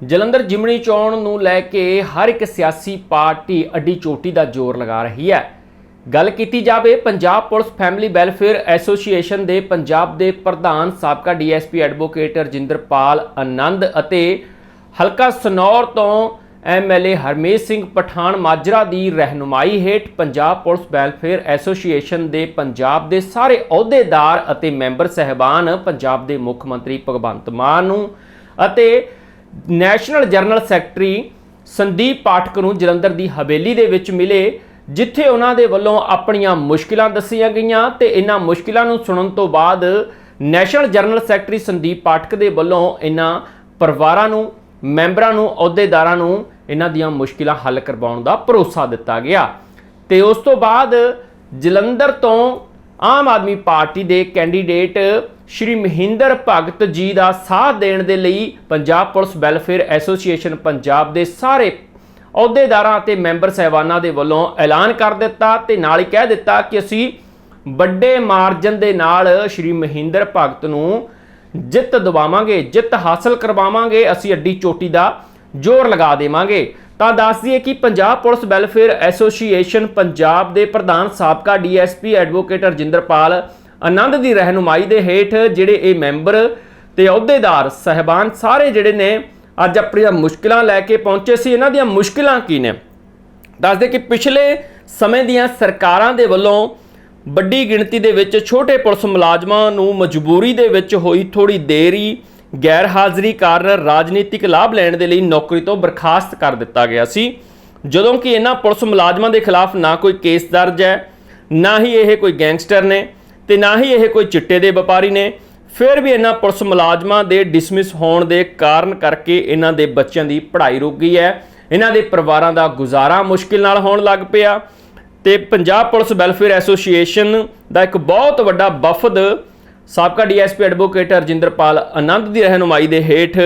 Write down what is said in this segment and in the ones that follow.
ਜਲੰਧਰ ਜਿਮਣੀ ਚੋਣ ਨੂੰ ਲੈ ਕੇ ਹਰ ਇੱਕ ਸਿਆਸੀ ਪਾਰਟੀ ਅੱਡੀ ਚੋਟੀ ਦਾ ਜ਼ੋਰ ਲਗਾ ਰਹੀ ਹੈ। ਗੱਲ ਕੀਤੀ ਜਾਵੇ Punjab police family welfare association ਦੇ ਪੰਜਾਬ ਦੇ ਪ੍ਰਧਾਨ ਸਾਬਕਾ ਡੀਐਸਪੀ ਐਡਵੋਕੇਟ ਰਜਿੰਦਰਪਾਲ ਆਨੰਦ ਅਤੇ ਹਲਕਾ ਸਨੌਰ ਤੋਂ ਐਮਐਲਏ ਹਰਮੇਸ਼ ਸਿੰਘ ਪਠਾਨ ਮਾਜਰਾ ਦੀ ਰਹਿਨੁਮਾਈ ਹੇਠ ਪੰਜਾਬ ਪੁਲਿਸ ਵੈਲਫੇਅਰ ਐਸੋਸੀਏਸ਼ਨ ਦੇ ਪੰਜਾਬ ਦੇ ਸਾਰੇ ਅਹੁਦੇਦਾਰ ਅਤੇ ਮੈਂਬਰ ਸਹਿਬਾਨ, ਪੰਜਾਬ ਦੇ ਮੁੱਖ ਮੰਤਰੀ ਭਗਵੰਤ ਮਾਨ ਨੂੰ ਅਤੇ national general secretary Sandeep Pathak ਨੂੰ ਜਲੰਧਰ ਦੀ ਹਵੇਲੀ ਦੇ ਵਿੱਚ ਮਿਲੇ, ਜਿੱਥੇ ਉਹਨਾਂ ਦੇ ਵੱਲੋਂ ਆਪਣੀਆਂ ਮੁਸ਼ਕਿਲਾਂ ਦੱਸੀਆਂ ਗਈਆਂ ਤੇ ਇਹਨਾਂ ਮੁਸ਼ਕਿਲਾਂ ਨੂੰ ਸੁਣਨ ਤੋਂ ਬਾਅਦ national general secretary Sandeep Pathak ਦੇ ਵੱਲੋਂ ਇਹਨਾਂ ਪਰਿਵਾਰਾਂ ਨੂੰ, ਮੈਂਬਰਾਂ ਨੂੰ, ਅਹੁਦੇਦਾਰਾਂ ਨੂੰ ਇਹਨਾਂ ਦੀਆਂ ਮੁਸ਼ਕਿਲਾਂ ਹੱਲ ਕਰਵਾਉਣ ਦਾ ਭਰੋਸਾ ਦਿੱਤਾ ਗਿਆ। ਤੇ ਉਸ ਤੋਂ ਬਾਅਦ ਜਲੰਧਰ ਤੋਂ ਆਮ ਆਦਮੀ ਪਾਰਟੀ ਦੇ ਕੈਂਡੀਡੇਟ ਸ਼੍ਰੀ ਮਹਿੰਦਰ ਭਗਤ ਜੀ ਦਾ ਸਾਥ ਦੇਣ ਦੇ ਲਈ Punjab police welfare association Punjab ਦੇ ਸਾਰੇ ਅਹੁਦੇਦਾਰਾਂ ਅਤੇ ਮੈਂਬਰ ਸਹਿਬਾਨਾਂ ਦੇ ਵੱਲੋਂ ਐਲਾਨ ਕਰ ਦਿੱਤਾ ਤੇ ਨਾਲ ਹੀ ਕਹਿ ਦਿੱਤਾ ਕਿ ਅਸੀਂ ਵੱਡੇ ਮਾਰਜਨ ਦੇ ਨਾਲ ਸ਼੍ਰੀ ਮਹਿੰਦਰ ਭਗਤ ਨੂੰ ਜਿੱਤ ਦਿਵਾਵਾਂਗੇ, ਜਿੱਤ ਹਾਸਲ ਕਰਵਾਵਾਂਗੇ, ਅਸੀਂ ਅੱਡੀ ਚੋਟੀ ਦਾ ਜ਼ੋਰ ਲਗਾ ਦੇਵਾਂਗੇ। ਤਾਂ ਦੱਸ ਦਈਏ ਕਿ Punjab police welfare association Punjab ਦੇ ਪ੍ਰਧਾਨ ਸਾਬਕਾ ਡੀਐਸਪੀ ਐਡਵੋਕੇਟ ਰਜਿੰਦਰਪਾਲ ਆਨੰਦ ਦੀ ਰਹਿਨੁਮਾਈ ਦੇ ਹੇਠ ਜਿਹੜੇ ਇਹ ਮੈਂਬਰ ਤੇ ਅਹੁਦੇਦਾਰ, ਸਹਿਬਾਨ ਸਾਰੇ ਜਿਹੜੇ ਨੇ ਅੱਜ ਆਪਣੀਆਂ ਮੁਸ਼ਕਿਲਾਂ ਲੈ ਕੇ ਪਹੁੰਚੇ ਸੀ। ਇਹਨਾਂ ਦੀਆਂ ਮੁਸ਼ਕਿਲਾਂ ਕੀ ਨੇ? ਦੱਸਦੇ ਕਿ ਪਿਛਲੇ ਸਮੇਂ ਦੀਆਂ ਸਰਕਾਰਾਂ ਦੇ ਵੱਲੋਂ ਵੱਡੀ ਗਿਣਤੀ ਦੇ ਵਿੱਚ ਛੋਟੇ ਪੁਲਿਸ ਮੁਲਾਜ਼ਮਾਂ ਨੂੰ ਮਜਬੂਰੀ ਦੇ ਵਿੱਚ ਹੋਈ ਥੋੜੀ ਦੇਰੀ ਗੈਰ ਹਾਜ਼ਰੀ ਕਾਰਨ ਰਾਜਨੀਤਿਕ ਲਾਭ ਲੈਣ ਦੇ ਲਈ ਨੌਕਰੀ ਤੋਂ ਬਰਖਾਸਤ ਕਰ ਦਿੱਤਾ ਗਿਆ ਸੀ। ਜਦੋਂ ਕਿ ਇਹਨਾਂ ਪੁਲਿਸ ਮੁਲਾਜ਼ਮਾਂ ਦੇ ਖਿਲਾਫ ਨਾ ਕੋਈ ਕੇਸ ਦਰਜ ਹੈ, ਨਾ ਹੀ ਇਹ ਕੋਈ ਗੈਂਗਸਟਰ ਨੇ। ਤੇ ਨਾ ਹੀ ਇਹ ਕੋਈ ਚਿੱਟੇ ਦੇ ਵਪਾਰੀ ਨੇ। ਫਿਰ ਵੀ ਇਹਨਾਂ ਪੁਲਿਸ ਮੁਲਾਜ਼ਮਾਂ ਦੇ ਡਿਸਮਿਸ ਹੋਣ ਦੇ ਕਾਰਨ ਕਰਕੇ ਇਹਨਾਂ ਦੇ ਬੱਚਿਆਂ ਦੀ ਪੜ੍ਹਾਈ ਰੁਕ ਗਈ ਹੈ। ਇਹਨਾਂ ਦੇ ਪਰਿਵਾਰਾਂ ਦਾ ਗੁਜ਼ਾਰਾ ਮੁਸ਼ਕਿਲ ਨਾਲ ਹੋਣ ਲੱਗ ਪਿਆ। ਤੇ ਪੰਜਾਬ ਪੁਲਿਸ ਵੈਲਫੇਅਰ ਐਸੋਸੀਏਸ਼ਨ ਦਾ ਇੱਕ ਬਹੁਤ ਵੱਡਾ ਵਫਦ ਸਾਬਕਾ ਡੀਐਸਪੀ ਐਡਵੋਕੇਟ ਰਜਿੰਦਰਪਾਲ ਆਨੰਦ ਦੀ ਰਹਿਨੁਮਾਈ ਦੇ ਹੇਠ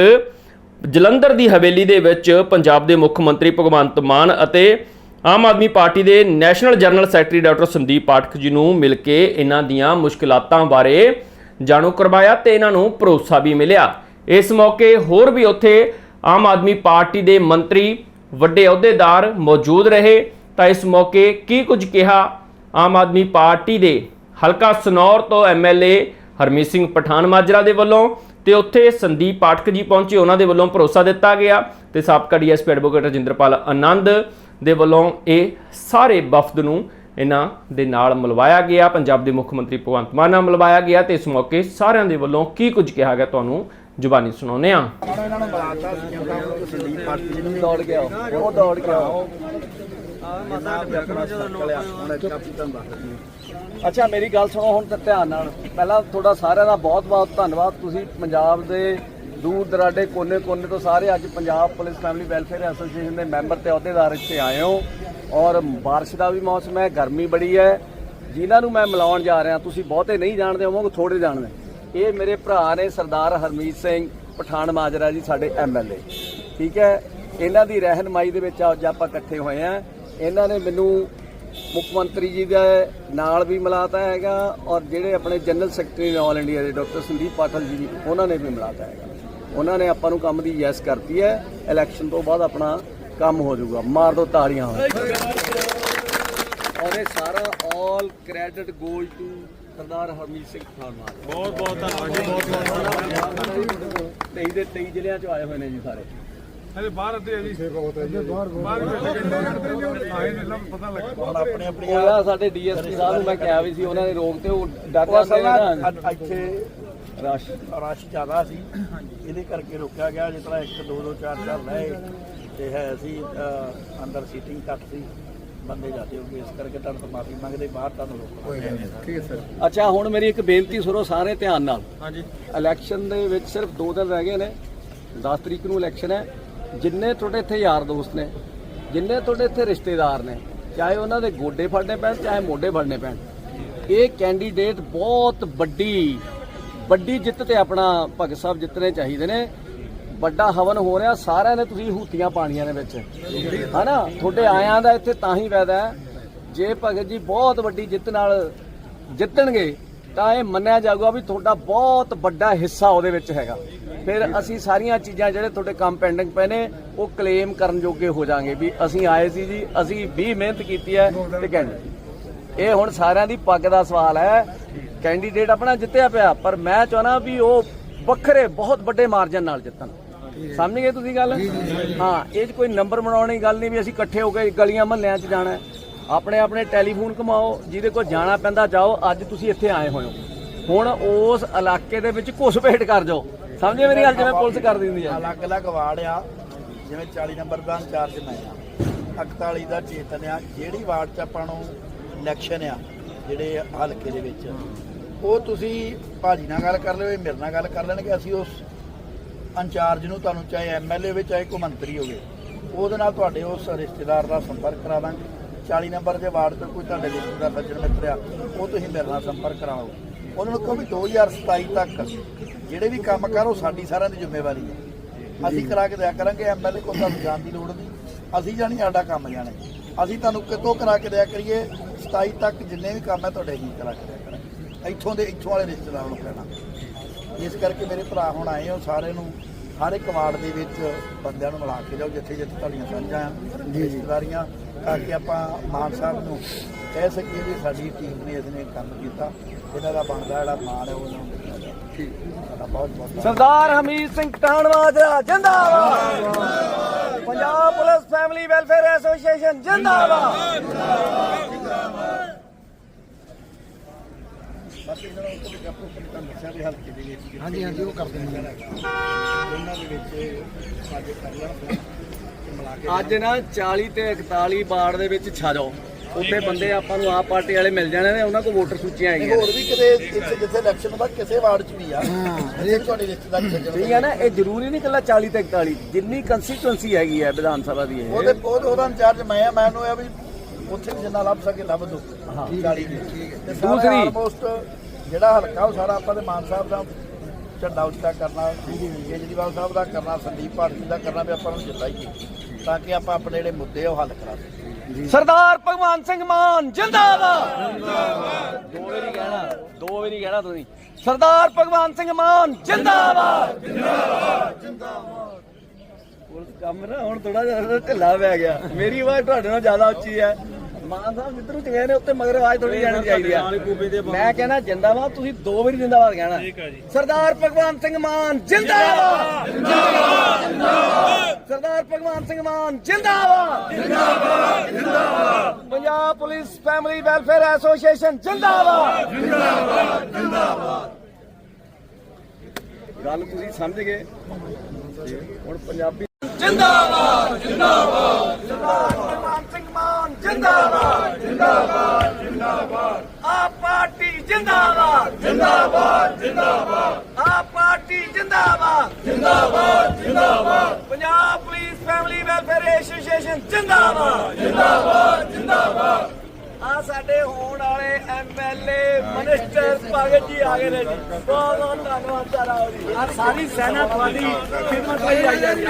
ਜਲੰਧਰ ਦੀ ਹਵੇਲੀ ਦੇ ਵਿੱਚ ਪੰਜਾਬ ਦੇ ਮੁੱਖ ਮੰਤਰੀ ਭਗਵੰਤ ਮਾਨ ਅਤੇ ਆਮ ਆਦਮੀ ਪਾਰਟੀ ਦੇ national general secretary doctor Sandeep Pathak ji ਨੂੰ ਮਿਲ ਕੇ ਇਹਨਾਂ ਦੀਆਂ ਮੁਸ਼ਕਲਾਤਾਂ ਬਾਰੇ ਜਾਣੂ ਕਰਵਾਇਆ ਤੇ ਇਹਨਾਂ ਨੂੰ ਭਰੋਸਾ ਵੀ ਮਿਲਿਆ। ਇਸ ਮੌਕੇ ਹੋਰ ਵੀ ਉੱਥੇ ਆਮ ਆਦਮੀ ਪਾਰਟੀ ਦੇ ਮੰਤਰੀ, ਵੱਡੇ ਅਹੁਦੇਦਾਰ ਮੌਜੂਦ ਰਹੇ। ਤਾਂ ਇਸ ਮੌਕੇ ਕੀ ਕੁਝ ਕਿਹਾ ਆਮ ਆਦਮੀ ਪਾਰਟੀ ਦੇ ਹਲਕਾ ਸਨੌਰ ਤੋਂ ਐਮਐਲਏ ਹਰਮੀਤ ਸਿੰਘ ਪਠਾਨ ਮਾਜਰਾ ਦੇ ਵੱਲੋਂ ਤੇ ਉੱਥੇ ਸੰਦੀਪ ਪਾਠਕ ਜੀ ਪਹੁੰਚੇ, ਉਹਨਾਂ ਦੇ ਵੱਲੋਂ ਭਰੋਸਾ ਦਿੱਤਾ ਗਿਆ। ਤੇ ਸਾਬਕਾ ਡੀਐਸਪੀ ਐਡਵੋਕੇਟ ਰਜਿੰਦਰਪਾਲ ਆਨੰਦ ਦੇ ਵੱਲੋਂ ਇਹ ਸਾਰੇ ਵਫਦ ਨੂੰ ਇਹਨਾਂ ਦੇ ਨਾਲ ਮਿਲਵਾਇਆ ਗਿਆ, ਪੰਜਾਬ ਦੇ ਮੁੱਖ ਮੰਤਰੀ ਭਗਵੰਤ ਮਾਨ ਨਾਲ ਮਿਲਵਾਇਆ ਗਿਆ ਤੇ ਇਸ ਮੌਕੇ ਸਾਰਿਆਂ ਦੇ ਵੱਲੋਂ ਕੀ ਕੁਝ ਕਿਹਾ ਗਿਆ ਤੁਹਾਨੂੰ ਜ਼ੁਬਾਨੀ ਸੁਣਾਉਂਦੇ ਹਾਂ। ਦੌੜ ਗਿਆ ਉਹ ਦੌੜ ਗਿਆ ਅੱਛਾ, ਮੇਰੀ ਗੱਲ ਸੁਣੋ ਹੁਣ ਧਿਆਨ ਨਾਲ। ਪਹਿਲਾਂ ਤੁਹਾਡਾ ਸਾਰਿਆਂ ਦਾ ਬਹੁਤ-ਬਹੁਤ ਧੰਨਵਾਦ। ਤੁਸੀਂ ਪੰਜਾਬ ਦੇ ਦੂਰ ਦਰਾਡੇ, ਕੋਨੇ-ਕੋਨੇ ਤੋਂ ਸਾਰੇ ਅੱਜ Punjab police family welfare association ਦੇ ਮੈਂਬਰ ਤੇ ਅਹੁਦੇਦਾਰ ਇੱਥੇ ਆਏ ਹੋ। ਔਰ ਬਾਰਿਸ਼ ਦਾ ਵੀ ਮੌਸਮ ਹੈ, ਗਰਮੀ ਬੜੀ ਹੈ। ਜਿਨ੍ਹਾਂ ਨੂੰ ਮੈਂ ਮਿਲਾਉਣ ਜਾ ਰਿਹਾ, ਤੁਸੀਂ ਬਹੁਤੇ ਨਹੀਂ ਜਾਣਦੇ ਹੋਵੋਗੇ ਥੋੜੇ ਜਾਣਦੇ। ਇਹ ਮੇਰੇ ਭਰਾ ਨੇ ਸਰਦਾਰ ਹਰਮੀਤ ਸਿੰਘ ਪਠਾਨ ਮਾਜਰਾ ਜੀ, ਸਾਡੇ ਐਮਐਲਏ ਠੀਕ ਹੈ? ਇਹਨਾਂ ਦੀ ਰਹਿਨਮਾਈ ਦੇ ਵਿੱਚ ਅੱਜ ਆਪਾਂ ਇਕੱਠੇ ਹੋਏ ਆ ਇਹਨਾਂ ਨੇ ਮੈਨੂੰ ਮੁੱਖ ਮੰਤਰੀ ਜੀ ਦੇ ਨਾਲ ਵੀ ਮਿਲਾਤਾ ਹੈਗਾ, ਔਰ ਜਿਹੜੇ ਆਪਣੇ ਜਨਰਲ ਸੈਕਟਰੀ ਨੇ ਆਲ ਇੰਡੀਆ ਦੇ, ਡਾਕਟਰ ਸੰਦੀਪ ਪਾਠਕ ਜੀ, ਉਹਨਾਂ ਨੇ ਵੀ ਮਿਲਾਤਾ ਹੈਗਾ। ਉਹਨਾਂ ਨੇ ਆਪਾਂ ਨੂੰ ਕੰਮ ਦੀ ਯੈਸ ਕਰਤੀ ਹੈ। ਇਲੈਕਸ਼ਨ ਤੋਂ ਬਾਅਦ ਆਪਣਾ ਕੰਮ ਹੋ ਜਾਊਗਾ। ਮਾਰ ਦੋ ਤਾੜੀਆਂ ਔਰ ਇਹ ਸਾਰਾ all credit goes to Sardar Harmeet Singh Khan ਬਹੁਤ ਬਹੁਤ ਧੰਨਵਾਦ ਜੀ ਬਹੁਤ ਬਹੁਤ 23 ਦੇ 23 ਜ਼ਿਲ੍ਹਿਆਂ ਚ ਆਏ ਹੋਏ ਨੇ ਜੀ ਸਾਰੇ। ਅਰੇ ਬਾਹਰ ਅੱਧੇ ਆ ਜੀ। ਸੇ ਬਹੁਤ ਹੈ ਜੀ। ਬਾਹਰ ਬਾਹਰ ਆਏ ਨੇ ਲੱਭ ਪਤਾ ਲੱਗ ਹੁਣ ਆਪਣੀ ਆਪਣੀ ਉਹਦਾ ਸਾਡੇ ਡੀਐਸਪੀ ਸਾਹਿਬ ਨੂੰ ਮੈਂ ਕਿਹਾ ਵੀ ਸੀ ਉਹਨਾਂ ਨੇ ਰੋਕ ਤੇ ਉਹ ਅੱਜ- ਇੱਥੇ ਰਸ਼। ਰਸ਼ ਜ਼ਿਆਦਾ ਸੀ। ਇਹਦੇ ਕਰਕੇ ਰੋਕਿਆ ਗਿਆ। ਜਿਸ ਤਰ੍ਹਾਂ 1 2 2 4 4 ਲਏ ਤੇ ਹੈ ਸੀ ਅੰਦਰ ਸੀਟਿੰਗ ਘੱਟ ਸੀ। ਬੰਦੇ ਜਾਂਦੇ ਹੋ ਗਏ। ਇਸ ਕਰਕੇ ਤੁਹਾਨੂੰ ਤੋਂ ਮਾਫੀ ਮੰਗਦੇ। ਬਾਹਰ ਤੁਹਾਨੂੰ ਰੋਕਣਾ ਅੱਛਾ ਹੁਣ ਮੇਰੀ ਇੱਕ ਬੇਨਤੀ ਸੁਣੋ ਸਾਰੇ ਧਿਆਨ ਨਾਲ। ਹਾਂਜੀ। ਇਲੈਕਸ਼ਨ ਦੇ ਵਿੱਚ ਸਿਰਫ 2 ਦਿਨ ਰਹਿ ਗਏ ਨੇ। 10 ਤਰੀਕ ਨੂੰ ਇਲੈਕਸ਼ਨ ਹੈ। ਜਿੰਨੇ ਤੁਹਾਡੇ ਇੱਥੇ ਯਾਰ ਦੋਸਤ ਨੇ ਜਿੰਨੇ ਤੁਹਾਡੇ ਇੱਥੇ ਰਿਸ਼ਤੇਦਾਰ ਨੇ ਚਾਹੇ ਉਹਨਾਂ ਦੇ ਗੋਡੇ ਫੜਨੇ ਪੈਣ ਚਾਹੇ ਮੋਢੇ ਫੜਨੇ ਪੈਣ ਇਹ ਕੈਂਡੀਡੇਟ ਬਹੁਤ ਵੱਡੀ ਵੱਡੀ ਜਿੱਤ ਤੇ ਆਪਣਾ ਭਗਤ ਸਾਹਿਬ ਜਿੱਤਣੇ ਚਾਹੀਦੇ ਨੇ। ਵੱਡਾ ਹਵਨ ਹੋ ਰਿਹਾ, ਸਾਰਿਆਂ ਨੇ ਤੁਸੀਂ ਹੂਤੀਆਂ ਪਾਣੀਆਂ ਨੇ ਵਿੱਚ। ਹਨਾ? ਤੁਹਾਡੇ ਆਇਆਂ ਦਾ ਇੱਥੇ ਤਾਂ ਹੀ ਫਾਇਦਾ ਹੈ। ਜੇ ਭਗਤ ਜੀ ਬਹੁਤ ਵੱਡੀ ਜਿੱਤ ਨਾਲ ਜਿੱਤਣਗੇ, ਤਾਂ ਇਹ ਮੰਨਿਆ ਜਾਊਗਾ ਵੀ ਤੁਹਾਡਾ ਬਹੁਤ ਵੱਡਾ ਹਿੱਸਾ ਉਹਦੇ ਵਿੱਚ ਹੈਗਾ। ਫਿਰ ਅਸੀਂ ਸਾਰੀਆਂ ਚੀਜ਼ਾਂ ਜਿਹੜੇ ਤੁਹਾਡੇ ਕੰਮ ਪੈਂਡਿੰਗ ਪਏ ਨੇ, ਉਹ ਕਲੇਮ ਕਰਨ ਜੋਗੇ ਹੋ ਜਾਾਂਗੇ ਵੀ ਅਸੀਂ ਆਏ ਸੀ ਜੀ, ਅਸੀਂ ਵੀ ਮਿਹਨਤ ਕੀਤੀ ਹੈ ਤੇ ਕਹਿੰਦੇ। ਇਹ ਹੁਣ ਸਾਰਿਆਂ ਦੀ ਪੱਗ ਦਾ ਸਵਾਲ ਹੈ। ਕੈਂਡੀਡੇਟ ਆਪਣਾ ਜਿੱਤਿਆ ਪਿਆ ਪਰ ਮੈਂ ਚਾਹਣਾ ਵੀ ਉਹ ਵੱਖਰੇ ਬਹੁਤ ਵੱਡੇ ਮਾਰਜਨ ਨਾਲ ਜਿੱਤਣ। ਸਮਝ ਗਏ ਤੁਸੀਂ ਗੱਲ? ਹਾਂ ਇਹ 'ਚ ਕੋਈ ਨੰਬਰ ਬਣਾਉਣ ਦੀ ਗੱਲ ਨਹੀਂ ਵੀ ਅਸੀਂ ਇਕੱਠੇ ਹੋ ਕੇ ਗਲੀਆਂ ਮਹੱਲਿਆਂ 'ਚ ਜਾਣਾ। ਆਪਣੇ ਆਪਣੇ ਟੈਲੀਫੋਨ ਘਮਾਓ ਜਿਹਦੇ ਕੋਲ ਜਾਣਾ ਪੈਂਦਾ ਜਾਓ ਅੱਜ ਤੁਸੀਂ ਇੱਥੇ ਆਏ ਹੋਏ ਹੋ। ਹੁਣ ਉਸ ਇਲਾਕੇ ਦੇ ਵਿੱਚ ਘੁਸਪੈਠ ਕਰ ਜਾਓ। ਸਮਝੇ ਮੇਰੀ ਗੱਲ? ਜਿਵੇਂ ਪੁਲਿਸ ਕਰ ਦਿੰਦੀ ਹੈ। ਅਲੱਗ-ਅਲੱਗ ਵਾਰਡ ਆ ਜਿਵੇਂ 40 ਨੰਬਰ ਦਾ ਇੰਚਾਰਜ ਮੈਂ ਆ। 41 ਦਾ ਚੇਤਨ ਆ ਜਿਹੜੀ ਵਾਰਡ 'ਚ ਆਪਾਂ ਨੂੰ ਇਲੈਕਸ਼ਨ ਆ ਜਿਹੜੇ ਹਲਕੇ ਦੇ ਵਿੱਚ। ਉਹ ਤੁਸੀਂ ਭਾਜੀ ਨਾਲ ਗੱਲ ਕਰ ਲਿਓ ਮੇਰੇ ਨਾਲ ਗੱਲ ਕਰ ਲੈਣਗੇ। ਅਸੀਂ ਉਸ ਇੰਚਾਰਜ ਨੂੰ ਤੁਹਾਨੂੰ, ਚਾਹੇ ਐਮਐਲਏ ਹੋਵੇ ਚਾਹੇ ਕੋਈ ਮੰਤਰੀ ਹੋਵੇ, ਉਹਦੇ ਨਾਲ ਤੁਹਾਡੇ ਉਸ ਰਿਸ਼ਤੇਦਾਰ ਦਾ ਸੰਪਰਕ ਕਰਾ ਦਾਂਗੇ 40 ਨੰਬਰ ਦੇ ਵਾਰਡ ਤੋਂ ਕੋਈ ਤੁਹਾਡੇ ਰਿਸ਼ਤੇਦਾਰ ਸੱਜਣ ਮਿੱਤਰ ਆ, ਉਹ ਤੁਸੀਂ ਮੇਰੇ ਨਾਲ ਸੰਪਰਕ ਕਰਾਓ। ਉਹਨਾਂ ਨੂੰ ਕਹੋ ਵੀ 2027 ਤੱਕ ਜਿਹੜੇ ਵੀ ਕੰਮ ਕਰ, ਉਹ ਸਾਡੀ ਸਾਰਿਆਂ ਦੀ ਜ਼ਿੰਮੇਵਾਰੀ ਹੈ ਅਸੀਂ ਕਰਾ ਕੇ ਦਿਆ ਕਰਾਂਗੇ ਐਮਐਲਏ ਕੋਲ ਤੁਹਾਨੂੰ ਜਾਣ ਦੀ ਲੋੜ ਨਹੀਂ। ਅਸੀਂ ਜਾਣੀ ਸਾਡਾ ਕੰਮ ਜਾਣੇ। ਅਸੀਂ ਤੁਹਾਨੂੰ ਕਿਤੋਂ ਕਰਾ ਕੇ ਦਿਆ ਕਰੀਏ? 27 ਤੱਕ ਜਿੰਨੇ ਵੀ ਕੰਮ ਹੈ ਤੁਹਾਡੇ ਹੀ ਕਰਾ ਕੇ ਦਿਆ ਕਰਾਂਗੇ। ਇੱਥੋਂ ਦੇ ਇੱਥੋਂ ਵਾਲੇ ਰਿਸ਼ਤੇਦਾਰਾਂ ਨੂੰ ਕਹਿਣਾ। ਇਸ ਕਰਕੇ ਮੇਰੇ ਭਰਾ ਹੁਣ ਆਏ ਹੋ ਸਾਰੇ ਨੂੰ ਹਰ ਇੱਕ ਵਾਰਡ ਦੇ ਵਿੱਚ ਬੰਦਿਆਂ ਨੂੰ ਮਿਲਾ ਕੇ ਜਾਓ ਜਿੱਥੇ ਜਿੱਥੇ ਤੁਹਾਡੀਆਂ ਸਾਂਝਾਂ ਰਿਸ਼ਤੇਦਾਰੀਆਂ ਤਾਂ ਕਿ ਆਪਾਂ ਮਾਨ ਸਾਹਿਬ ਨੂੰ ਕਹਿ ਸਕੀਏ ਵੀ ਸਾਡੀ ਟੀਮ ਨੇ ਇਸਨੇ ਕੰਮ ਕੀਤਾ। ਇਹਨਾਂ ਦਾ ਬਣਦਾ ਜਿਹੜਾ ਮਾਣ ਹੈ ਉਹ ਨੂੰ ਦਿੱਤਾ ਜਾਵੇ। ਸਾਡਾ ਬਹੁਤ ਬਹੁਤ ਧੰਨਵਾਦ। ਸਰਦਾਰ ਹਮੀਦ ਸਿੰਘ ਟਾਣਵਾਜਰਾ ਜਿੰਦਾਬਾਦ। Punjab police family welfare association ਜਿੰਦਾਬਾਦ ਬਾਕੀ ਇਹਨਾਂ ਨੂੰ ਕੋਈ ਆਪੋ ਆਪਣੀ ਤੁਹਾਨੂੰ ਦੱਸਿਆ ਵੀ ਹਲਕੇ ਦੇ ਵਿੱਚ ਹਾਂਜੀ ਹਾਂਜੀ ਉਹ ਕਰਦੇ ਨੇ। ਉਹਨਾਂ ਦੇ ਵਿੱਚ ਅੱਜ ਕਰ ਲੈਣਾ ਫਿਰ ਤੇ ਮਿਲਾ ਕੇ ਅੱਜ ਨਾ 40 ਤੇ 41 ਵਾਰਡ ਦੇ ਵਿੱਚ ਛਾ ਜਾਓ ਉੱਥੇ ਬੰਦੇ ਆਪਾਂ ਨੂੰ ਆਪ ਪਾਰਟੀ ਵਾਲੇ ਮਿਲ ਜਾਣੇ ਨੇ ਉਹਨਾਂ ਕੋਲ ਵੋਟਰ ਸੂਚੀਆਂ ਆਈਆਂ ਹੋਰ ਵੀ ਕਿਤੇ ਇੱਥੇ ਜਿੱਥੇ ਇਲੈਕਸ਼ਨ ਹੁੰਦਾ ਕਿਸੇ ਵਾਰਡ 'ਚ ਵੀ ਆ। ਹਰੇਕ ਤੁਹਾਡੀ ਰਿਸ਼ਤੇਦਾਰੀ ਠੀਕ ਹੈ ਨਾ ਇਹ ਜ਼ਰੂਰੀ ਨਹੀਂ ਇਕੱਲਾ 40 ਤੇ 41 ਜਿੰਨੀ ਕੰਸਟੀਟੂਐਂਸੀ ਹੈਗੀ ਹੈ ਵਿਧਾਨ ਸਭਾ ਦੀ ਇਹ। ਉਹਦੇ ਉਹਦੇ- ਉਹਦਾ ਇੰਚਾਰਜ ਮੈਂ ਆ ਮੈਨੂੰ ਇਹ ਵੀ ਉੱਥੇ ਜਿੰਨਾ ਲੱਭ ਸਕੇ ਲੱਭ ਦੋ। 40 ਦੇ। ਦੂਸਰੀ ਆਲਮੋਸਟ ਜਿਹੜਾ ਹਲਕਾ ਉਹ ਸਾਰਾ ਆਪਾਂ ਦੇ ਮਾਨ ਸਾਹਿਬ ਦਾ ਝੰਡਾ ਉੱਚਾ ਕਰਨਾ ਕੇਜਰੀਵਾਲ ਸਾਹਿਬ ਦਾ ਕਰਨਾ ਸੰਦੀਪ ਭਾਰਤੀ ਦਾ ਕਰਨਾ ਵੀ ਆਪਾਂ ਨੂੰ ਜਿਤਾਈਏ ਤਾਂ ਕਿ ਆਪਾਂ ਆਪਣੇ ਜਿਹੜੇ ਮੁੱਦੇ ਉਹ ਹੱਲ ਕਰਾ ਸਕੀਏ। ਸਰਦਾਰ ਭਗਵਾਨ ਸਿੰਘ ਮਾਨ ਜਿੰਦਾਬਾਦ! ਦੋ ਵਾਰੀ ਕਹਿਣਾ ਦੋ ਵਾਰੀ ਕਹਿਣਾ ਤੁਸੀਂ। ਸਰਦਾਰ ਭਗਵਾਨ ਸਿੰਘ ਮਾਨ ਜਿੰਦਾਬਾਦ! ਜਿੰਦਾਬਾਦ ਜਿੰਦਾਬਾਦ। ਕੰਮ ਨਾ ਹੁਣ ਥੋੜਾ ਜਿਹਾ ਢਿੱਲਾ ਪੈ ਗਿਆ। ਮੇਰੀ ਆਵਾਜ਼ ਤੁਹਾਡੇ ਨਾਲ ਜ਼ਿਆਦਾ ਉੱਚੀ ਹੈ। ਮਾਨ ਸਾਹਿਬ ਜਿੱਧਰੋਂ ਚੰਗੇ ਨੇ ਉੱਤੇ ਮਗਰ ਆਵਾਜ਼ ਥੋੜੀ ਜਾਣੀ ਚਾਹੀਦੀ ਆ। ਮੈਂ ਕਹਿੰਦਾ ਜਿੰਦਾਬਾਦ ਤੁਸੀਂ ਦੋ ਵਾਰੀ ਜਿੰਦਾਬਾਦ ਕਹਿਣਾ। ਠੀਕ ਹੈ ਜੀ। ਸਰਦਾਰ ਭਗਵਾਨ ਸਿੰਘ ਮਾਨ ਜਿੰਦਾਬਾਦ! ਸਰਦਾਰ ਭਗਵਾਨ ਸਿੰਘ ਮਾਨ ਜਿੰਦਾਬਾਦ! Punjab police family welfare association ਜਿੰਦਾਬਾਦ! ਜਿੰਦਾਬਾਦ! ਜਿੰਦਾਬਾਦ! ਗੱਲ ਤੁਸੀਂ ਸਮਝ ਗਏ? ਹੁਣ ਪੰਜਾਬੀ ਜਿੰਦਾਬਾਦ! ਜਿੰਦਾਬਾਦ! ਸਰਦਾਰ ਭਗਵਾਨ ਸਿੰਘ ਮਾਨ ਜਿੰਦਾਬਾਦ ਜਿੰਦਾਬਾਦ ਜਿੰਦਾਬਾਦ ਆਪ ਪਾਰਟੀ ਜਿੰਦਾਬਾਦ ਜਿੰਦਾਬਾਦ ਜਿੰਦਾਬਾਦ ਆਪ ਪਾਰਟੀ ਜਿੰਦਾਬਾਦ ਜਿੰਦਾਬਾਦ ਜਿੰਦਾਬਾਦ Punjab police family welfare association ਜਿੰਦਾਬਾਦ! ਜਿੰਦਾਬਾਦ ਜਿੰਦਾਬਾਦ! ਆ ਸਾਡੇ ਹੋਣ ਵਾਲੇ ਐਮਐਲਏ ਮਿਨਿਸਟਰ ਭਗਤ ਜੀ ਆ ਗਏ ਨੇ ਜੀ। ਬਹੁਤ ਬਹੁਤ ਧੰਨਵਾਦ ਸਾਰਾ ਜੀ। ਆ ਸਾਰੀ ਸੈਨਾ ਤੁਹਾਡੀ ਖਿਦਮਤ ਲਈ ਆਈ ਹੈ ਜੀ।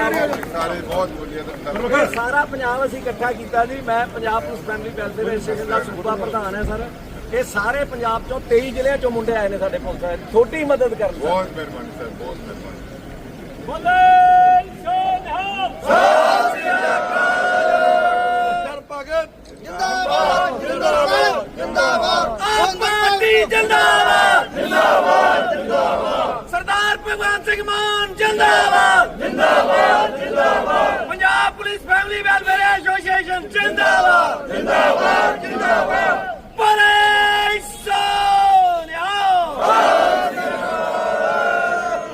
ਸਾਰੇ ਬਹੁਤ ਵਧੀਆ ਸਾਰਾ ਪੰਜਾਬ ਅਸੀਂ ਇਕੱਠਾ ਕੀਤਾ ਜੀ। ਮੈਂ Punjab police family welfare association ਦਾ ਸੂਬਾ ਪ੍ਰਧਾਨ ਹੈ ਸਰ। ਇਹ ਸਾਰੇ ਪੰਜਾਬ ਚੋਂ 23 ਜ਼ਿਲ੍ਹਿਆਂ ਚੋਂ ਮੁੰਡੇ ਆਏ ਨੇ ਸਾਡੇ ਪੁਲਿਸ ਛੋਟੀ ਮਦਦ ਕਰਨ ਬਹੁਤ ਮਿਹਰਬਾਨੀ ਸਰ ਬਹੁਤ ਮਿਹਰਬਾਨੀ। ਬੋਲੇ ਸੋਨਹਾ ਆਪ ਪਾਰਟੀ ਜਿੰਦਾਬਾਦ ਜਿੰਦਾਬਾਦ!